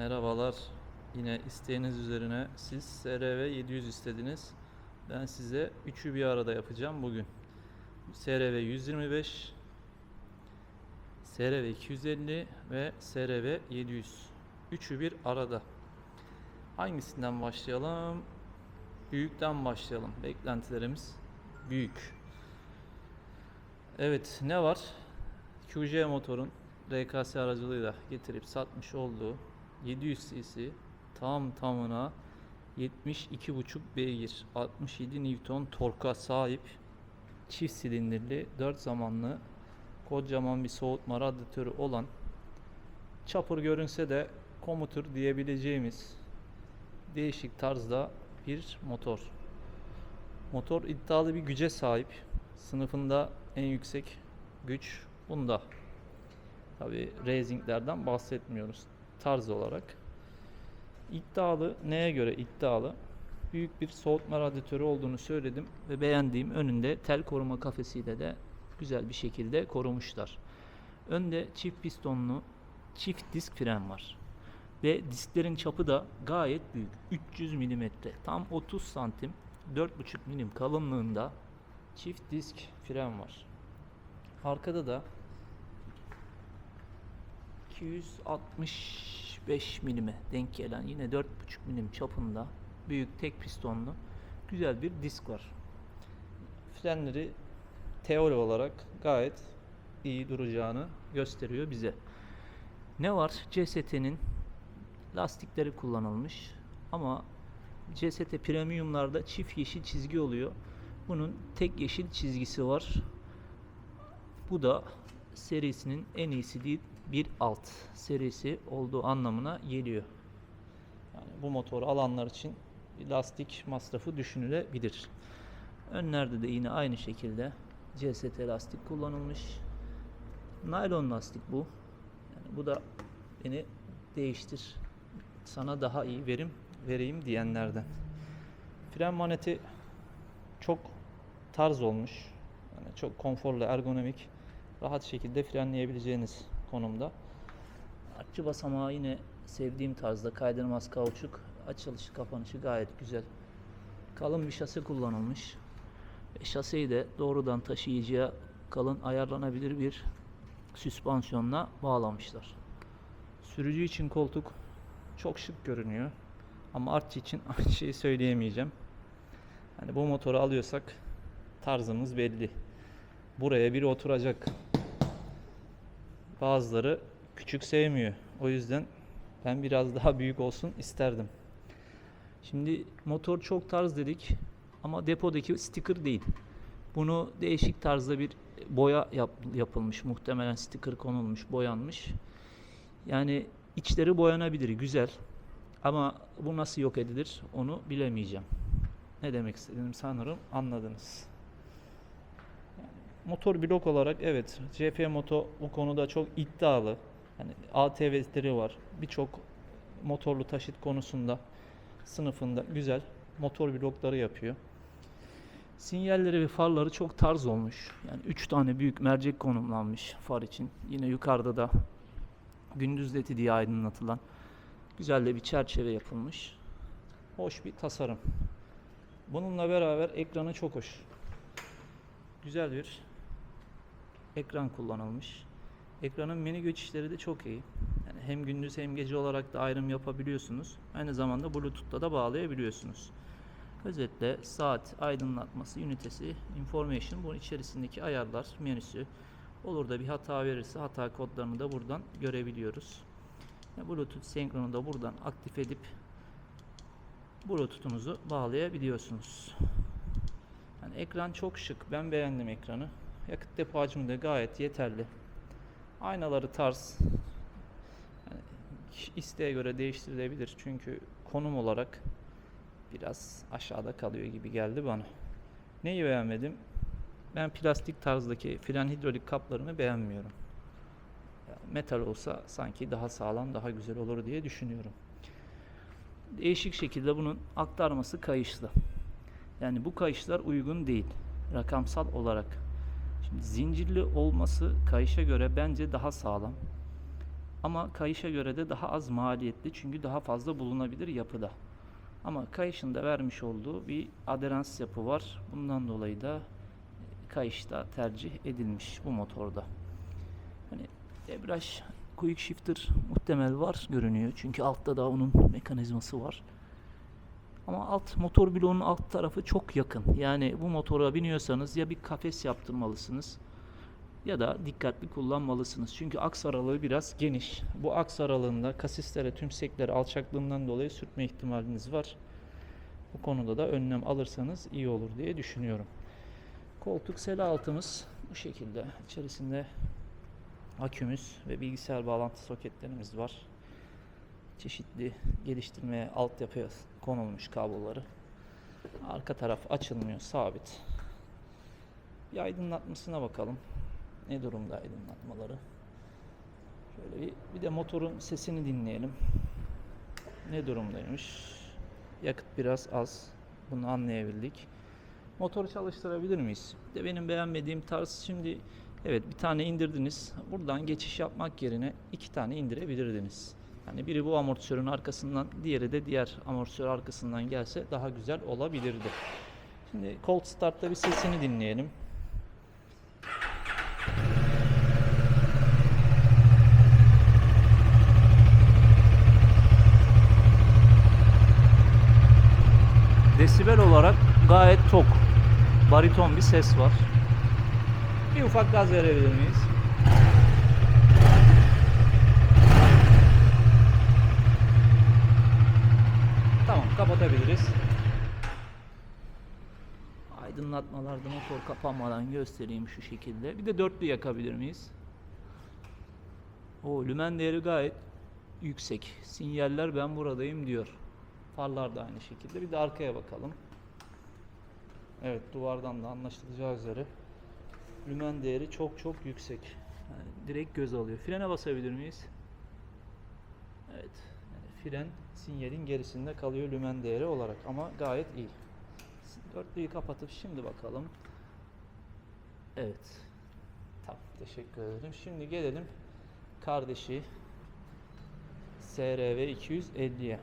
Merhabalar. Yine isteğiniz üzerine siz SRV 700 istediniz. Ben size üçü bir arada yapacağım bugün. SRV 125, SRV 250 ve SRV 700. Üçü bir arada. Hangisinden başlayalım? Büyükten başlayalım. Beklentilerimiz büyük. Evet ne var? QJ motorun RKS aracılığıyla getirip satmış olduğu 700 cc tam tamına 72,5 beygir 67 Newton torka sahip çift silindirli 4 zamanlı kocaman bir soğutma radyatörü olan çapır görünse de komutur diyebileceğimiz değişik tarzda bir motor. Motor iddialı bir güce sahip. Sınıfında en yüksek güç bunda. Tabi racinglerden bahsetmiyoruz tarz olarak. İddialı neye göre iddialı? Büyük bir soğutma radyatörü olduğunu söyledim ve beğendiğim önünde tel koruma kafesiyle de güzel bir şekilde korumuşlar. Önde çift pistonlu çift disk fren var. Ve disklerin çapı da gayet büyük. 300 mm. Tam 30 santim 4,5 milim kalınlığında çift disk fren var. Arkada da 265 milime denk gelen yine 4,5 milim çapında büyük tek pistonlu güzel bir disk var. Frenleri teori olarak gayet iyi duracağını gösteriyor bize. Ne var? CST'nin lastikleri kullanılmış ama CST premiumlarda çift yeşil çizgi oluyor. Bunun tek yeşil çizgisi var. Bu da serisinin en iyisi değil bir alt serisi olduğu anlamına geliyor. Yani bu motoru alanlar için lastik masrafı düşünülebilir. Önlerde de yine aynı şekilde CST lastik kullanılmış. Naylon lastik bu. Yani bu da beni değiştir. Sana daha iyi verim vereyim diyenlerden. Fren maneti çok tarz olmuş. Yani çok konforlu, ergonomik, rahat şekilde frenleyebileceğiniz konumda. Artçı basamağı yine sevdiğim tarzda kaydırmaz kauçuk. Açılışı kapanışı gayet güzel. Kalın bir şase kullanılmış. Ve şaseyi de doğrudan taşıyıcıya kalın ayarlanabilir bir süspansiyonla bağlamışlar. Sürücü için koltuk çok şık görünüyor. Ama artçı için aynı şeyi söyleyemeyeceğim. Hani bu motoru alıyorsak tarzımız belli. Buraya biri oturacak. Bazıları küçük sevmiyor. O yüzden ben biraz daha büyük olsun isterdim. Şimdi motor çok tarz dedik ama depodaki sticker değil. Bunu değişik tarzda bir boya yap, yapılmış. Muhtemelen sticker konulmuş, boyanmış. Yani içleri boyanabilir, güzel. Ama bu nasıl yok edilir onu bilemeyeceğim. Ne demek istediğimi sanırım anladınız. Motor blok olarak evet CF Moto bu konuda çok iddialı. Yani ATV'leri var. Birçok motorlu taşıt konusunda sınıfında güzel motor blokları yapıyor. Sinyalleri ve farları çok tarz olmuş. Yani 3 tane büyük mercek konumlanmış far için. Yine yukarıda da gündüz ledi diye aydınlatılan güzel de bir çerçeve yapılmış. Hoş bir tasarım. Bununla beraber ekranı çok hoş. Güzel bir ekran kullanılmış. Ekranın menü geçişleri de çok iyi. Yani hem gündüz hem gece olarak da ayrım yapabiliyorsunuz. Aynı zamanda Bluetooth'ta da bağlayabiliyorsunuz. Özetle saat aydınlatması ünitesi, information bunun içerisindeki ayarlar menüsü. Olur da bir hata verirse hata kodlarını da buradan görebiliyoruz. Bluetooth senkronu da buradan aktif edip Bluetooth'unuzu bağlayabiliyorsunuz. Yani ekran çok şık. Ben beğendim ekranı. Yakıt depo hacmi de gayet yeterli. Aynaları tarz. Yani isteğe göre değiştirilebilir. Çünkü konum olarak biraz aşağıda kalıyor gibi geldi bana. Neyi beğenmedim? Ben plastik tarzdaki fren hidrolik kaplarını beğenmiyorum. Metal olsa sanki daha sağlam, daha güzel olur diye düşünüyorum. Değişik şekilde bunun aktarması kayışlı. Yani bu kayışlar uygun değil rakamsal olarak. Şimdi zincirli olması kayışa göre bence daha sağlam. Ama kayışa göre de daha az maliyetli çünkü daha fazla bulunabilir yapıda. Ama kayışın da vermiş olduğu bir aderans yapı var. Bundan dolayı da kayışta tercih edilmiş bu motorda. Hani debriyaj quick shifter muhtemel var görünüyor. Çünkü altta da onun mekanizması var. Ama alt motor bloğunun alt tarafı çok yakın. Yani bu motora biniyorsanız ya bir kafes yaptırmalısınız ya da dikkatli kullanmalısınız. Çünkü aks aralığı biraz geniş. Bu aks aralığında kasislere, tümseklere alçaklığından dolayı sürtme ihtimaliniz var. Bu konuda da önlem alırsanız iyi olur diye düşünüyorum. Koltuk sel altımız bu şekilde. İçerisinde akümüz ve bilgisayar bağlantı soketlerimiz var. Çeşitli geliştirmeye altyapıya konulmuş kabloları. Arka taraf açılmıyor, sabit. Bir aydınlatmasına bakalım. Ne durumda aydınlatmaları? Şöyle bir, bir de motorun sesini dinleyelim. Ne durumdaymış? Yakıt biraz az. Bunu anlayabildik. Motoru çalıştırabilir miyiz? Bir de benim beğenmediğim tarz şimdi evet bir tane indirdiniz. Buradan geçiş yapmak yerine iki tane indirebilirdiniz. Yani biri bu amortisörün arkasından, diğeri de diğer amortisör arkasından gelse daha güzel olabilirdi. Şimdi cold start'ta bir sesini dinleyelim. Desibel olarak gayet tok. Bariton bir ses var. Bir ufak gaz verebilir miyiz? Tamam kapatabiliriz. Aydınlatmalarda motor kapanmadan göstereyim şu şekilde. Bir de dörtlü yakabilir miyiz? O lümen değeri gayet yüksek. Sinyaller ben buradayım diyor. Farlar da aynı şekilde. Bir de arkaya bakalım. Evet duvardan da anlaşılacağı üzere lümen değeri çok çok yüksek. Yani direkt göz alıyor. Frene basabilir miyiz? Evet. Fren sinyalin gerisinde kalıyor lümen değeri olarak ama gayet iyi. Dörtlüyü kapatıp şimdi bakalım. Evet. Tamam teşekkür ederim. Şimdi gelelim kardeşi SRV 250'ye.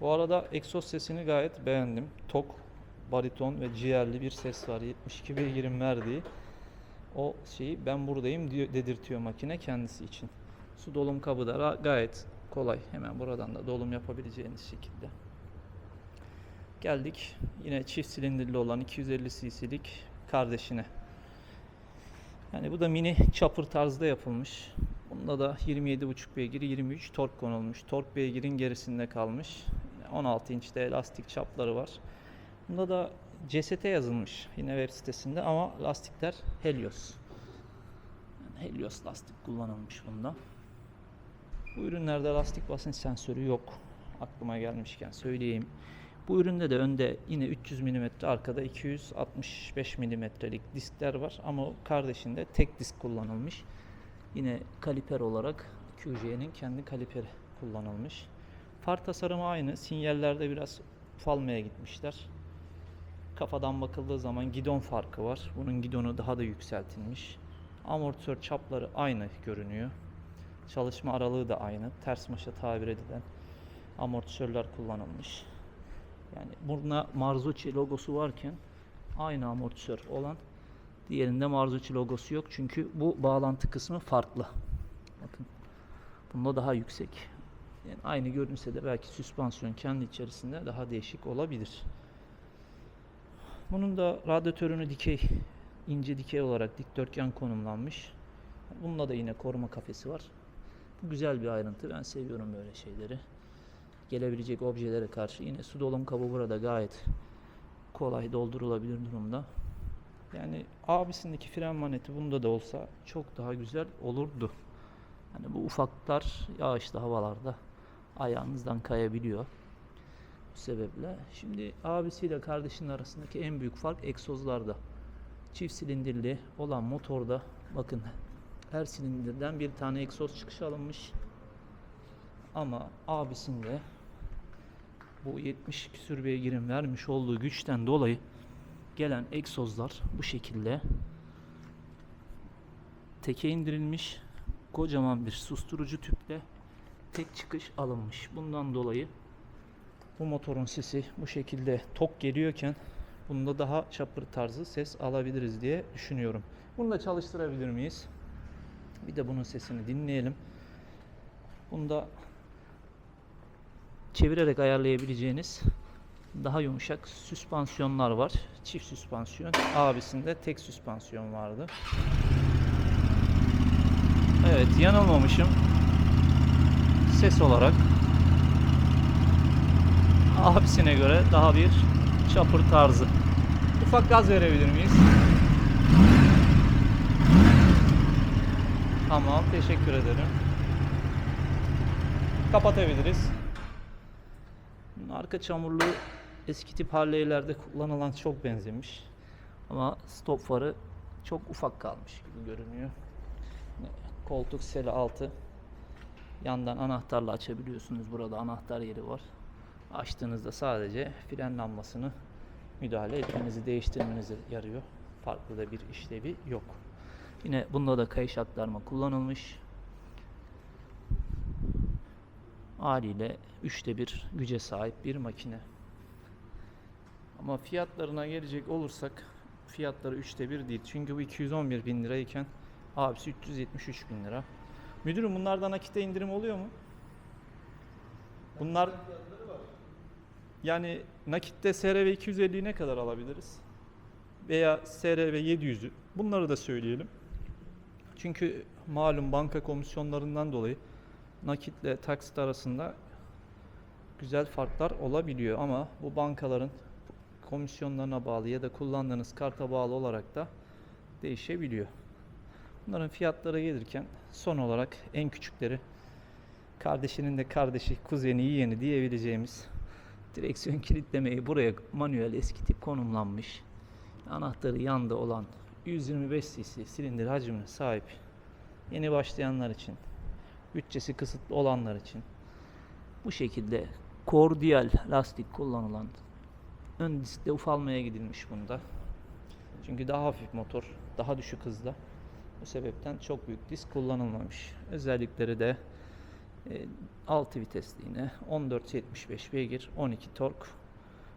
Bu arada egzoz sesini gayet beğendim. Tok, bariton ve ciğerli bir ses var. 72 beygirin verdiği. O şeyi ben buradayım dedirtiyor makine kendisi için. Su dolum kabı da gayet kolay. Hemen buradan da dolum yapabileceğiniz şekilde. Geldik yine çift silindirli olan 250 cc'lik kardeşine. Yani bu da mini chopper tarzda yapılmış. Bunda da 27,5 beygir 23 tork konulmuş. Tork beygirin gerisinde kalmış. Yine 16 inçte lastik çapları var. Bunda da CST yazılmış yine web sitesinde ama lastikler Helios. Helios lastik kullanılmış bunda. Bu ürünlerde lastik basınç sensörü yok. Aklıma gelmişken söyleyeyim. Bu üründe de önde yine 300 mm arkada 265 mm'lik diskler var ama kardeşinde tek disk kullanılmış. Yine kaliper olarak QJ'nin kendi kaliperi kullanılmış. Far tasarımı aynı. Sinyallerde biraz ufalmaya gitmişler. Kafadan bakıldığı zaman gidon farkı var. Bunun gidonu daha da yükseltilmiş. Amortisör çapları aynı görünüyor. Çalışma aralığı da aynı. Ters maşa tabir edilen amortisörler kullanılmış. Yani burada Marzocchi logosu varken aynı amortisör olan diğerinde Marzocchi logosu yok. Çünkü bu bağlantı kısmı farklı. Bakın. Bunda daha yüksek. Yani aynı görünse de belki süspansiyon kendi içerisinde daha değişik olabilir. Bunun da radyatörünü dikey, ince dikey olarak dikdörtgen konumlanmış. Bunda da yine koruma kafesi var. Güzel bir ayrıntı. Ben seviyorum böyle şeyleri. Gelebilecek objelere karşı yine su dolum kabı burada gayet kolay doldurulabilir durumda. Yani abisindeki fren maneti bunda da olsa çok daha güzel olurdu. Hani bu ufaklar yağışlı havalarda ayağınızdan kayabiliyor. Bu sebeple. Şimdi abisiyle kardeşinin arasındaki en büyük fark egzozlarda. Çift silindirli olan motorda bakın her silindirden bir tane egzoz çıkışı alınmış. Ama abisinde bu 70 küsür beygirin vermiş olduğu güçten dolayı gelen egzozlar bu şekilde teke indirilmiş kocaman bir susturucu tüple tek çıkış alınmış. Bundan dolayı bu motorun sesi bu şekilde tok geliyorken bunda daha çapır tarzı ses alabiliriz diye düşünüyorum. Bunu da çalıştırabilir miyiz? Bir de bunun sesini dinleyelim. Bunda çevirerek ayarlayabileceğiniz daha yumuşak süspansiyonlar var. Çift süspansiyon. Abisinde tek süspansiyon vardı. Evet yanılmamışım. Ses olarak abisine göre daha bir çapır tarzı. Ufak gaz verebilir miyiz? Tamam teşekkür ederim. Kapatabiliriz. Arka çamurluğu eski tip Harley'lerde kullanılan çok benzemiş. Ama stop farı çok ufak kalmış gibi görünüyor. Koltuk seli altı. Yandan anahtarla açabiliyorsunuz. Burada anahtar yeri var. Açtığınızda sadece fren lambasını müdahale etmenizi, değiştirmenize yarıyor. Farklı da bir işlevi yok. Yine bunda da kayış aktarma kullanılmış. Haliyle üçte bir güce sahip bir makine. Ama fiyatlarına gelecek olursak fiyatları üçte bir değil. Çünkü bu 211 bin lirayken abisi 373 bin lira. Müdürüm bunlardan nakite indirim oluyor mu? Bunlar yani nakitte SRV 250'yi ne kadar alabiliriz? Veya SRV 700'ü. Bunları da söyleyelim. Çünkü malum banka komisyonlarından dolayı nakitle taksit arasında güzel farklar olabiliyor ama bu bankaların komisyonlarına bağlı ya da kullandığınız karta bağlı olarak da değişebiliyor. Bunların fiyatları gelirken son olarak en küçükleri kardeşinin de kardeşi, kuzeni, yeğeni diyebileceğimiz direksiyon kilitlemeyi buraya manuel eski tip konumlanmış. Anahtarı yanda olan 125 cc silindir hacmine sahip yeni başlayanlar için, bütçesi kısıtlı olanlar için bu şekilde kordiyal lastik kullanılan ön diskte ufalmaya gidilmiş bunda. Çünkü daha hafif motor, daha düşük hızda. Bu sebepten çok büyük disk kullanılmamış. Özellikleri de e, 6 vitesli yine 14.75 beygir 12 tork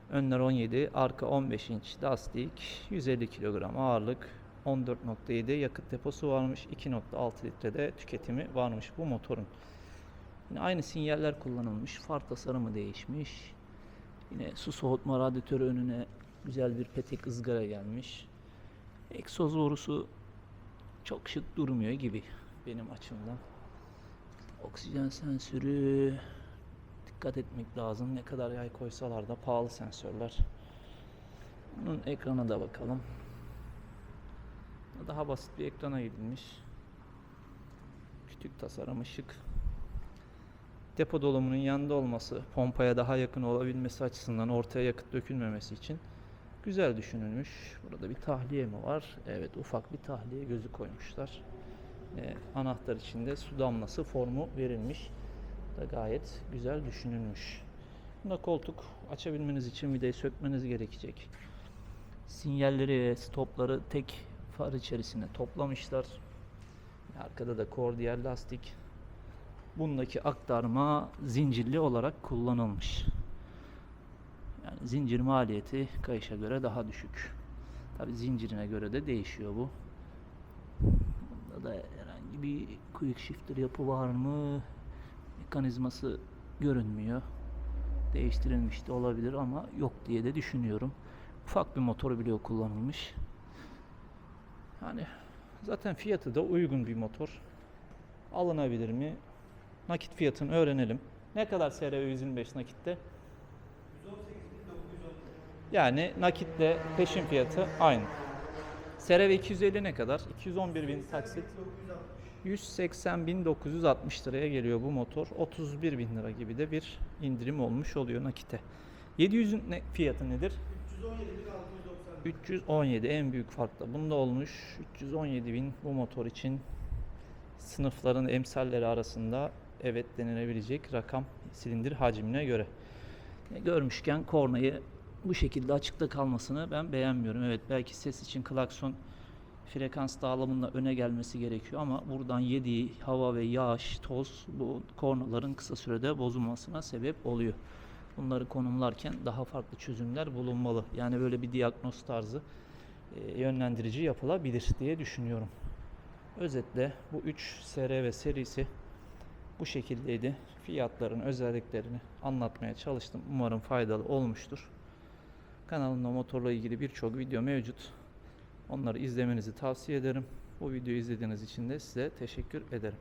önler 17 arka 15 inç lastik 150 kilogram ağırlık 14.7 yakıt deposu varmış 2.6 litrede tüketimi varmış bu motorun. Yine aynı sinyaller kullanılmış far tasarımı değişmiş. Yine su soğutma radyatörü önüne güzel bir petek ızgara gelmiş. Egzoz borusu çok şık durmuyor gibi benim açımdan. Oksijen sensörü dikkat etmek lazım. Ne kadar yay koysalar da pahalı sensörler. Bunun ekrana da bakalım. Daha basit bir ekrana gidilmiş. Küçük tasarımı şık. Depo dolumunun yanında olması, pompaya daha yakın olabilmesi açısından ortaya yakıt dökülmemesi için güzel düşünülmüş. Burada bir tahliye mi var? Evet, ufak bir tahliye gözü koymuşlar e, anahtar içinde su damlası formu verilmiş. Da gayet güzel düşünülmüş. Bunda koltuk açabilmeniz için vidayı sökmeniz gerekecek. Sinyalleri stopları tek far içerisine toplamışlar. Arkada da kordiyal lastik. Bundaki aktarma zincirli olarak kullanılmış. Yani zincir maliyeti kayışa göre daha düşük. Tabi zincirine göre de değişiyor bu. Bunda da herhangi bir quick shifter yapı var mı? Mekanizması görünmüyor. Değiştirilmiş de olabilir ama yok diye de düşünüyorum. Ufak bir motor bile kullanılmış. Yani zaten fiyatı da uygun bir motor. Alınabilir mi? Nakit fiyatını öğrenelim. Ne kadar SRV 125 nakitte? Yani nakitle peşin fiyatı aynı. SRV 250 ne kadar? 211 bin taksit. 180.960 liraya geliyor bu motor. 31 bin lira gibi de bir indirim olmuş oluyor nakite. 700'ün ne, fiyatı nedir? 317 en büyük fark da bunda olmuş. 317 bin bu motor için sınıfların emsalleri arasında evet denilebilecek rakam silindir hacmine göre. E, Görmüşken kornayı bu şekilde açıkta kalmasını ben beğenmiyorum. Evet belki ses için klakson frekans dağılımında öne gelmesi gerekiyor ama buradan yediği hava ve yağış, toz bu kornaların kısa sürede bozulmasına sebep oluyor. Bunları konumlarken daha farklı çözümler bulunmalı. Yani böyle bir diagnoz tarzı e, yönlendirici yapılabilir diye düşünüyorum. Özetle bu 3 SR ve serisi bu şekildeydi. Fiyatların özelliklerini anlatmaya çalıştım. Umarım faydalı olmuştur. Kanalımda motorla ilgili birçok video mevcut. Onları izlemenizi tavsiye ederim. Bu videoyu izlediğiniz için de size teşekkür ederim.